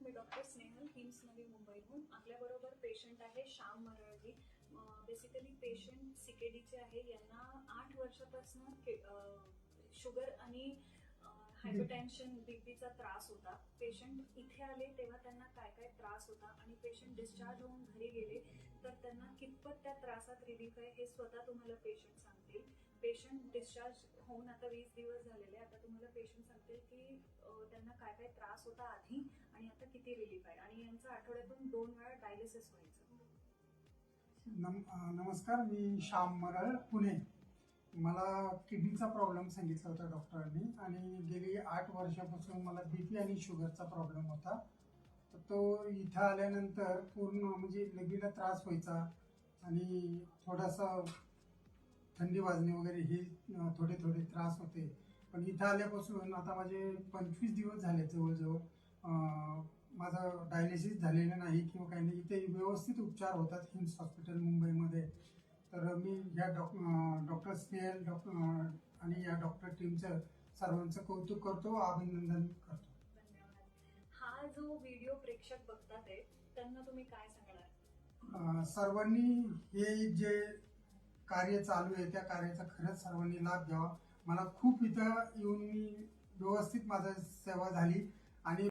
मी doctor Snehal hymns नवी मुंबईहून. आपल्याबरोबर पेशंट आहे श्याम मरळगी बेसिकली पेशंट सीकेडीचे आहे. यांना आठ वर्षापासून शुगर आणि हायपरटेन्शन बीपीचा त्रास होता. पेशंट इथे आले तेव्हा त्यांना काय काय त्रास होता आणि पेशंट डिस्चार्ज होऊन घरी गेले तर त्यांना कितपत त्या त्रासात रिलीफ आहे हे स्वतः तुम्हाला पेशंट सांगतील. पेशंट डिस्चार्ज होऊन आता वीस दिवस झालेले. आता तुम्हाला पेशंट सांगतील की त्यांना काय काय त्रास होता आधी आणि आता किती रिलीफ आहे? आणि यांचं आठवड्यातून दोन वेळा डायलिसिस व्हायचं. नम नमस्कार मी श्याम मरळ पुणे. मला किडनीचा प्रॉब्लेम सांगितला होता डॉक्टरांनी आणि गेली आठ वर्षापासून मला बीपी आणि शुगरचा प्रॉब्लेम होता. तर तो इथं आल्यानंतर पूर्ण म्हणजे लगीला त्रास व्हायचा आणि थोडासा थंडी वाजणे वगैरे हे थोडे थोडे त्रास होते. पण इथं आल्यापासून आता माझे पंचवीस दिवस झाले जवळजवळ. माझं डायलिसिस झालेलं नाही किंवा काही नाही इथे व्यवस्थित उपचार होतात हिम्स हॉस्पिटल मुंबईमध्ये. तर मी या डॉक डॉक्टर स्नेहल डॉक्टर आणि या डॉक्टर टीमचं सर्वांचं कौतुक करतो अभिनंदन करतो. हा जो व्हिडिओ प्रेक्षक बघतात आहे त्यांना तुम्ही काय सांगणार? सर्वांनी हे जे कार्य चालू आहे त्या कार्याचा खरंच सर्वांनी लाभ घ्यावा. मला खूप इथं येऊन मी व्यवस्थित माझा सेवा झाली आणि